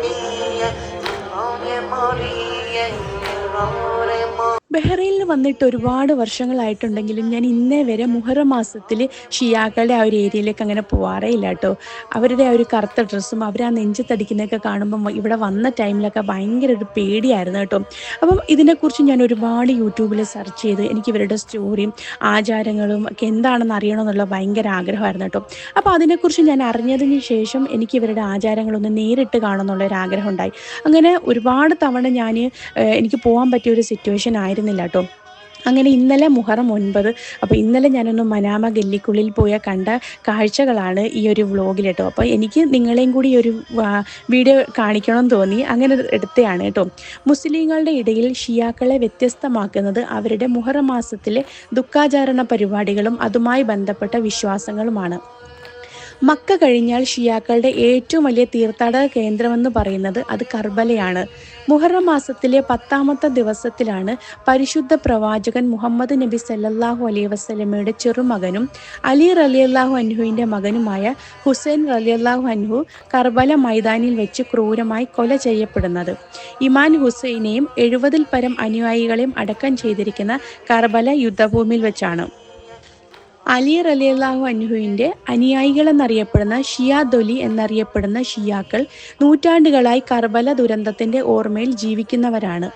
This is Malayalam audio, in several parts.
mía, demonio moría en el amor. ബഹ്റൈനിൽ വന്നിട്ട് ഒരുപാട് വർഷങ്ങളായിട്ടുണ്ടെങ്കിലും ഞാൻ ഇന്നേ വരെ മുഹറം മാസത്തിൽ ഷിയാക്കളുടെ ആ ഒരു ഏരിയയിലേക്ക് അങ്ങനെ പോവാറേ ഇല്ല കേട്ടോ. അവരുടെ ആ ഒരു കറുത്ത ഡ്രസ്സും അവർ ആ നെഞ്ചത്തടിക്കുന്നതൊക്കെ കാണുമ്പം ഇവിടെ വന്ന ടൈമിലൊക്കെ ഭയങ്കര ഒരു പേടിയായിരുന്നു കേട്ടോ. അപ്പം ഇതിനെക്കുറിച്ച് ഞാൻ ഒരുപാട് യൂട്യൂബിൽ സെർച്ച് ചെയ്ത് എനിക്ക് ഇവരുടെ സ്റ്റോറിയും ആചാരങ്ങളും ഒക്കെ എന്താണെന്ന് അറിയണമെന്നുള്ള ഭയങ്കര ആഗ്രഹമായിരുന്നു കേട്ടോ. അപ്പോൾ അതിനെക്കുറിച്ച് ഞാൻ അറിഞ്ഞതിന് ശേഷം എനിക്ക് ഇവരുടെ ആചാരങ്ങളൊന്ന് നേരിട്ട് കാണണമെന്നുള്ള ഒരു ആഗ്രഹം ഉണ്ടായി. അങ്ങനെ ഒരുപാട് തവണ ഞാൻ എനിക്ക് പോകാൻ പറ്റിയ ഒരു സിറ്റുവേഷൻ ആയിരുന്നില്ല കേട്ടോ അങ്ങനെ ഇന്നലെ മുഹറം ഒൻപത് അപ്പോൾ ഇന്നലെ ഞാനൊന്ന് മനാമ ഗല്ലിക്കുള്ളിൽ പോയ കണ്ട കാഴ്ചകളാണ് ഈ ഒരു വ്ളോഗിൽ കേട്ടോ അപ്പോൾ എനിക്ക് നിങ്ങളെയും കൂടി ഒരു വീഡിയോ കാണിക്കണം തോന്നി. അങ്ങനെ എടുത്തതാണ് കേട്ടോ മുസ്ലിങ്ങളുടെ ഇടയിൽ ഷിയാക്കളെ വ്യത്യസ്തമാക്കുന്നത് അവരുടെ മുഹറം മാസത്തിലെ ദുഃഖാചാരണ പരിപാടികളും അതുമായി ബന്ധപ്പെട്ട വിശ്വാസങ്ങളുമാണ്. മക്ക കഴിഞ്ഞാൽ ഷിയാക്കളുടെ ഏറ്റവും വലിയ തീർത്ഥാടക കേന്ദ്രമെന്ന് പറയുന്നത് അത് കർബലയാണ്. മുഹറം മാസത്തിലെ പത്താമത്തെ ദിവസത്തിലാണ് പരിശുദ്ധ പ്രവാചകൻ മുഹമ്മദ് നബി സല്ലാഹു അലൈഹി വസ്ലമയുടെ ചെറുമകനും അലി റലിയല്ലാഹു അൻഹുവിന്റെ മകനുമായ ഹുസൈൻ റലിയല്ലാഹു അൻഹു കർബല മൈതാനിൽ വെച്ച് ക്രൂരമായി കൊല ചെയ്യപ്പെടുന്നത്. ഇമാൻ ഹുസൈനെയും എഴുപതിൽ പരം അനുയായികളെയും അടക്കം ചെയ്തിരിക്കുന്ന കർബല യുദ്ധഭൂമിയിൽ വെച്ചാണ്. അലി റലിയല്ലാഹു അൻഹുവിന്റെ അനുയായികളെന്നറിയപ്പെടുന്ന ഷിയാ ദൊലി എന്നറിയപ്പെടുന്ന ഷിയാക്കൾ നൂറ്റാണ്ടുകളായി കർബല ദുരന്തത്തിന്റെ ഓർമ്മയിൽ ജീവിക്കുന്നവരാണ്.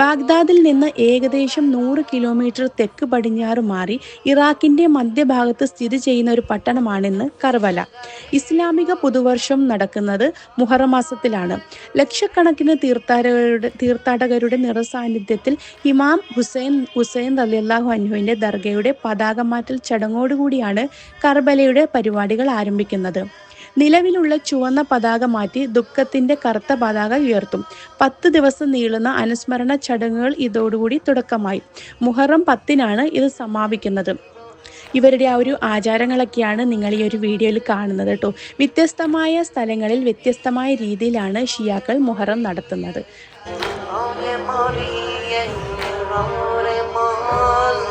ബാഗ്ദാദിൽ നിന്ന് ഏകദേശം നൂറ് കിലോമീറ്റർ തെക്ക് പടിഞ്ഞാറ് മാറി ഇറാഖിന്റെ മധ്യഭാഗത്ത് സ്ഥിതി ചെയ്യുന്ന ഒരു പട്ടണമാണിന്ന് കർവല. ഇസ്ലാമിക പുതുവർഷം നടക്കുന്നത് മുഹറം മാസത്തിലാണ്. ലക്ഷക്കണക്കിന് തീർത്ഥാടകരുടെ തീർത്ഥാടകരുടെ നിറസാന്നിധ്യത്തിൽ ഇമാം ഹുസൈൻ ഹുസൈൻ അലിയല്ലാഹു അനുവിന്റെ ദർഗയുടെ പതാകമാറ്റൽ ചടങ്ങോടുകൂടിയാണ് കർബലയുടെ പരിപാടികൾ ആരംഭിക്കുന്നത്. നിലവിലുള്ള ചുവന്ന പതാക മാറ്റി ദുഃഖത്തിന്റെ കറുത്ത പതാക ഉയർത്തും. പത്ത് ദിവസം നീളുന്ന അനുസ്മരണ ചടങ്ങുകൾ ഇതോടുകൂടി തുടക്കമായി. മുഹറം പത്തിനാണ് ഇത് സമാപിക്കുന്നത്. ഇവരുടെ ആ ഒരു ആചാരങ്ങളൊക്കെയാണ് നിങ്ങൾ ഈ ഒരു വീഡിയോയിൽ കാണുന്നത് കേട്ടോ. വ്യത്യസ്തമായ സ്ഥലങ്ങളിൽ വ്യത്യസ്തമായ രീതിയിലാണ് ഷിയാക്കൾ മുഹറം നടത്തുന്നത്.